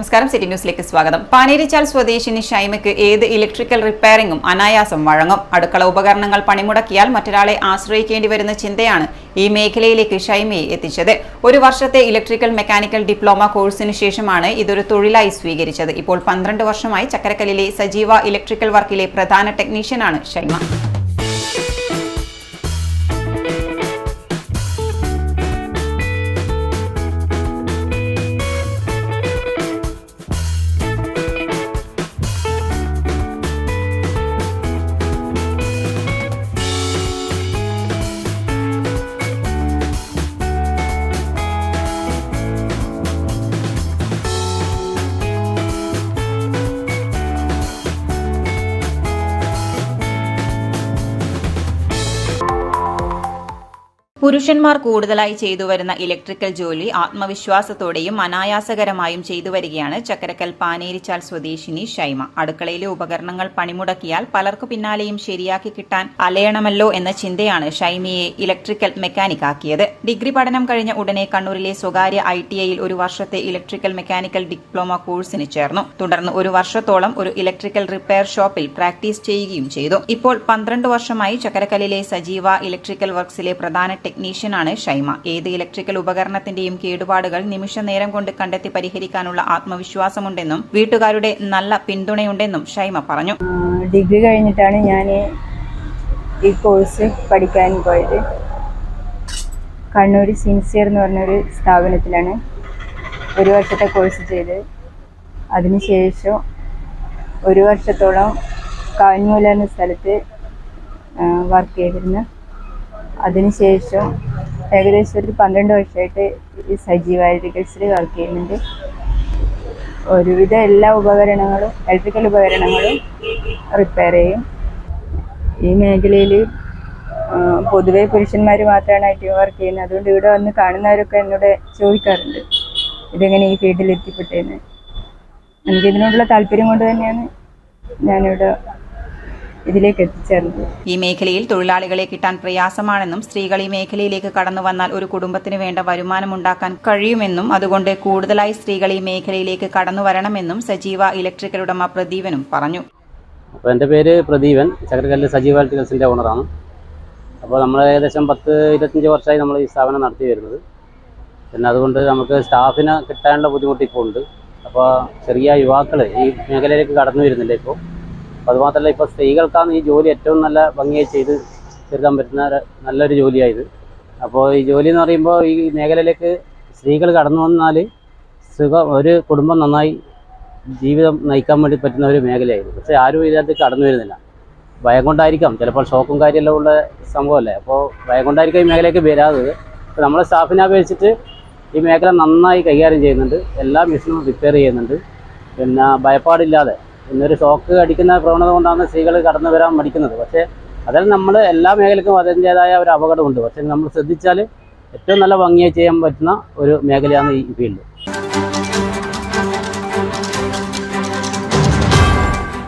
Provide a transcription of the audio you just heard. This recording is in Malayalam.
നമസ്കാരം സിറ്റി ന്യൂസിലേക്ക് സ്വാഗതം. പാനേരിച്ചാൽ സ്വദേശിനി ഷൈമയ്ക്ക് ഏത് ഇലക്ട്രിക്കൽ റിപ്പയറിംഗും അനായാസം വഴങ്ങും. അടുക്കള ഉപകരണങ്ങൾ പണിമുടക്കിയാൽ മറ്റൊരാളെ ആശ്രയിക്കേണ്ടി വരുന്ന ചിന്തയാണ് ഈ മേഖലയിലേക്ക് ഷൈമയെ എത്തിച്ചത്. ഒരു വർഷത്തെ ഇലക്ട്രിക്കൽ മെക്കാനിക്കൽ ഡിപ്ലോമ കോഴ്സിന് ശേഷമാണ് ഇതൊരു തൊഴിലായി സ്വീകരിച്ചത്. ഇപ്പോൾ പന്ത്രണ്ട് വർഷമായി ചക്കരക്കല്ലിലെ സജീവ ഇലക്ട്രിക്കൽ വർക്കിലെ പ്രധാന ടെക്നീഷ്യനാണ് ഷൈമ. പുരുഷന്മാർ കൂടുതലായി ചെയ്തു വരുന്ന ഇലക്ട്രിക്കൽ ജോലി ആത്മവിശ്വാസത്തോടെയും അനായാസകരമായും ചെയ്തു വരികയാണ് ചക്കരക്കൽ പാനേരിച്ചാൽ സ്വദേശിനി ഷൈമ. അടുക്കളയിലെ ഉപകരണങ്ങൾ പണിമുടക്കിയാൽ പലർക്കു പിന്നാലെയും ശരിയാക്കി കിട്ടാൻ അലയണമല്ലോ എന്ന ചിന്തയാണ് ഷൈമയെ ഇലക്ട്രിക്കൽ മെക്കാനിക് ആക്കിയത്. ഡിഗ്രി പഠനം കഴിഞ്ഞ ഉടനെ കണ്ണൂരിലെ സ്വകാര്യ ഐ ടി ഐയിൽ ഒരു വർഷത്തെ ഇലക്ട്രിക്കൽ മെക്കാനിക്കൽ ഡിപ്ലോമ കോഴ്സിന് ചേർന്നു. തുടർന്ന് ഒരു വർഷത്തോളം ഒരു ഇലക്ട്രിക്കൽ റിപ്പയർ ഷോപ്പിൽ പ്രാക്ടീസ് ചെയ്യുകയും ചെയ്തു. ഇപ്പോൾ പന്ത്രണ്ട് വർഷമായി ചക്കരക്കല്ലിലെ സജീവ ഇലക്ട്രിക്കൽ വർക്ക്സിലെ പ്രധാന ടെക്നീഷ്യനാണ് ഷൈമ. ഏത് ഇലക്ട്രിക്കൽ ഉപകരണത്തിന്റെയും കേടുപാടുകൾ നിമിഷനേരം കൊണ്ട് കണ്ടെത്തി പരിഹരിക്കാനുള്ള ആത്മവിശ്വാസമുണ്ടെന്നും വീട്ടുകാരുടെ നല്ല പിന്തുണയുണ്ടെന്നും ഷൈമ പറഞ്ഞു. ഡിഗ്രി കഴിഞ്ഞിട്ടാണ് ഞാൻ ഈ കോഴ്സ് പഠിക്കാൻ പോയത്. കണ്ണൂർ സിൻസിയർ എന്ന് പറഞ്ഞൊരു സ്ഥാപനത്തിലാണ് ഒരു വർഷത്തെ കോഴ്സ് ചെയ്ത്. അതിനുശേഷം ഒരു വർഷത്തോളം കാഞ്ഞൂല എന്ന സ്ഥലത്ത് വർക്ക് ചെയ്തിരുന്നു. അതിനുശേഷം ഏകദേശം ഒരു പന്ത്രണ്ട് വർഷമായിട്ട് ഈ സജീവ വർക്ക് ചെയ്യുന്നുണ്ട്. ഒരുവിധ എല്ലാ ഉപകരണങ്ങളും ഇലക്ട്രിക്കൽ ഉപകരണങ്ങളും റിപ്പയർ ചെയ്യും. ഈ മേഖലയിൽ പൊതുവേ പുരുഷന്മാർ മാത്രമാണ് ഐ ടി വർക്ക് ചെയ്യുന്നത്. അതുകൊണ്ട് ഇവിടെ വന്ന് കാണുന്നവരൊക്കെ എന്നോട് ചോദിക്കാറുണ്ട്. ഇതെങ്ങനെ ഈ ഫീൽഡിൽ എത്തിപ്പെട്ടേന്ന്. എനിക്കിതിനോടുള്ള താല്പര്യം കൊണ്ട് തന്നെയാണ് ഞാനിവിടെ ഇതിലേക്ക് എത്തിച്ചേർന്നത്. ഈ മേഖലയിൽ തൊഴിലാളികളെ കിട്ടാൻ പ്രയാസമാണെന്നും സ്ത്രീകൾ ഈ മേഖലയിലേക്ക് കടന്നു വന്നാൽ ഒരു കുടുംബത്തിന് വേണ്ട വരുമാനം ഉണ്ടാക്കാൻ കഴിയുമെന്നും അതുകൊണ്ട് കൂടുതലായി സ്ത്രീകൾ ഈ മേഖലയിലേക്ക് കടന്നു വരണമെന്നും സജീവ ഇലക്ട്രിക്കൽ ഉടമ പ്രദീപനും പറഞ്ഞു. അപ്പോൾ എന്റെ പേര് പ്രദീപൻ. ചക്രക്കല്ല് സജീവ ഇലക്ട്രിക്കൽസിന്റെ ഓണറാണ്. അപ്പോൾ നമ്മൾ ഏകദേശം പത്ത് ഇരുപത്തഞ്ച് വർഷമായി നമ്മൾ ഈ സ്ഥാപനം നടത്തി വരുന്നത്. പിന്നെ അതുകൊണ്ട് നമുക്ക് സ്റ്റാഫിനെ കിട്ടാനുള്ള ബുദ്ധിമുട്ട് ഇപ്പോൾ ഉണ്ട്. അപ്പോൾ ചെറിയ യുവാക്കൾ ഈ മേഖലയിലേക്ക് കടന്നു വരുന്നില്ല ഇപ്പോൾ അതുമാത്രമല്ല ഇപ്പോൾ സ്ത്രീകൾക്കാണ് ഈ ജോലി ഏറ്റവും നല്ല ഭംഗിയായി ചെയ്ത് തീർക്കാൻ പറ്റുന്ന നല്ലൊരു ജോലിയായത്. അപ്പോൾ ഈ ജോലി എന്ന് പറയുമ്പോൾ ഈ മേഖലയിലേക്ക് സ്ത്രീകൾ കടന്നു വന്നാൽ സുഖം ഒരു കുടുംബം നന്നായി ജീവിതം നയിക്കാൻ വേണ്ടി പറ്റുന്ന ഒരു മേഖലയായിരുന്നു. പക്ഷേ ആരും ഇതിനകത്ത് കടന്നു വരുന്നില്ല. ഭയം കൊണ്ടായിരിക്കാം. ചിലപ്പോൾ ഷോക്കും കാര്യമെല്ലാം ഉള്ള സംഭവമല്ലേ? അപ്പോൾ ഭയം കൊണ്ടായിരിക്കും ഈ മേഖലയ്ക്ക് വരാത്തത്. അപ്പോൾ നമ്മളെ സ്റ്റാഫിനെ അപേക്ഷിച്ചിട്ട് ഈ മേഖല നന്നായി കൈകാര്യം ചെയ്യുന്നുണ്ട്. എല്ലാ മെഷീനും റിപ്പയർ ചെയ്യുന്നുണ്ട്. പിന്നെ ഭയപ്പാടില്ലാതെ ഇന്നൊരു ഷോക്ക് അടിക്കുന്ന പ്രവണത കൊണ്ടാണ് സ്ത്രീകൾ കടന്നു വരാൻ മടിക്കുന്നത്. പക്ഷേ അതിൽ നമ്മൾ എല്ലാ മേഖലക്കും അതിന്റേതായ ഒരു അപകടമുണ്ട്. പക്ഷേ നമ്മൾ ശ്രദ്ധിച്ചാൽ ഏറ്റവും നല്ല ഭംഗിയായി ചെയ്യാൻ പറ്റുന്ന ഒരു മേഖലയാണ് ഈ ഫീൽഡ്.